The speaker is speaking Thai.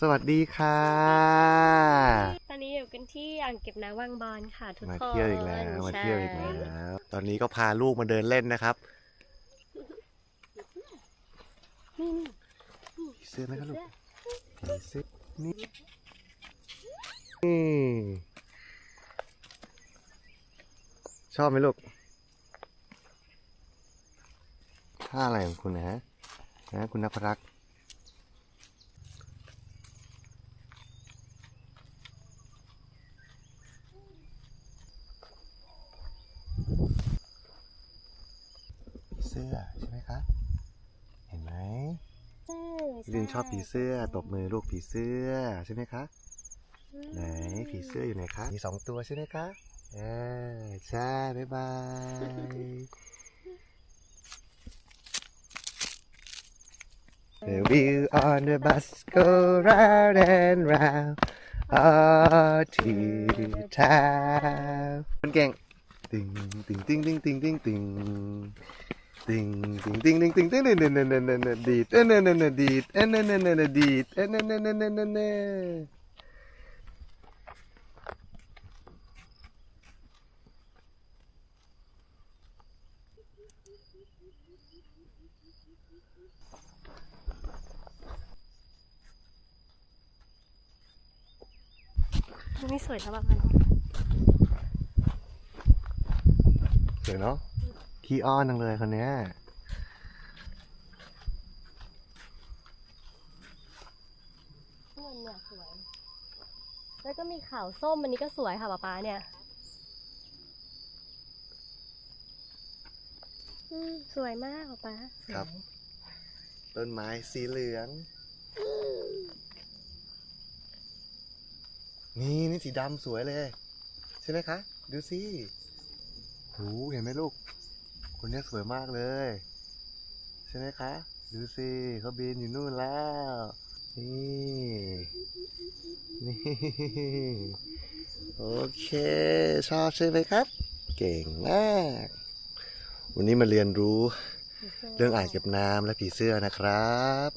สวัสดีค่ะ ตอนนี้อยู่กันที่อ่างเก็บน้ำวังบอนค่ะทุกมาคนเที่ยวอีกแล้วมาใช่เที่ยวอีกแล้วตอนนี้ก็พาลูกมาเดินเล่นนะครับผีเสื้อไหมครับลูกผีเสื้อนี่นี่ชอบไหมลูกท่าอะไรของคุณนะฮะนะคุณนภรักษ์ เสื้อใช่ไหมคะเห็นไหมใช่พี่ลินชอบผีเสื้อตบมือลูกผีเสื้อใช่ไหมคะไหนผีเสื้ออยู่ไหนคะมีสองตัวใช่ไหมคะเออใช่บ๊ายบาย The wheel on the bus go round and round all to town มันเก่งติงติงติงติงติงติง ติงติงติงติงติงติงติงเนเนเนเนเนเนดีดเนเนเนเนดีดเนเนเนเนเนดีดเนเนเนเนเนเนมันไม่สวยเท่าแบบนั้นสวยเนาะ ขี้อ้อนจังเลยคนเนี้ยเงินเนี่ยสวย แล้วก็มีขาวส้มอันนี้ก็สวยค่ะป๊าป๊าเนี่ย อืมสวยมากป๊าป๊าสวยต้นไม้สีเหลือง นี่นี่สีดำสวยเลย ใช่ไหมคะ ดูสิ หูเห็นไหมลูก คนนี้สวยมากเลย ใช่ไหมคะ ดูสิเขาบินอยู่นู่นแล้ว นี่นี่โอเค ชอบใช่ไหมครับ เก่งมาก วันนี้มาเรียนรู้เรื่องอ่างเก็บน้ำและผีเสื้อนะครับ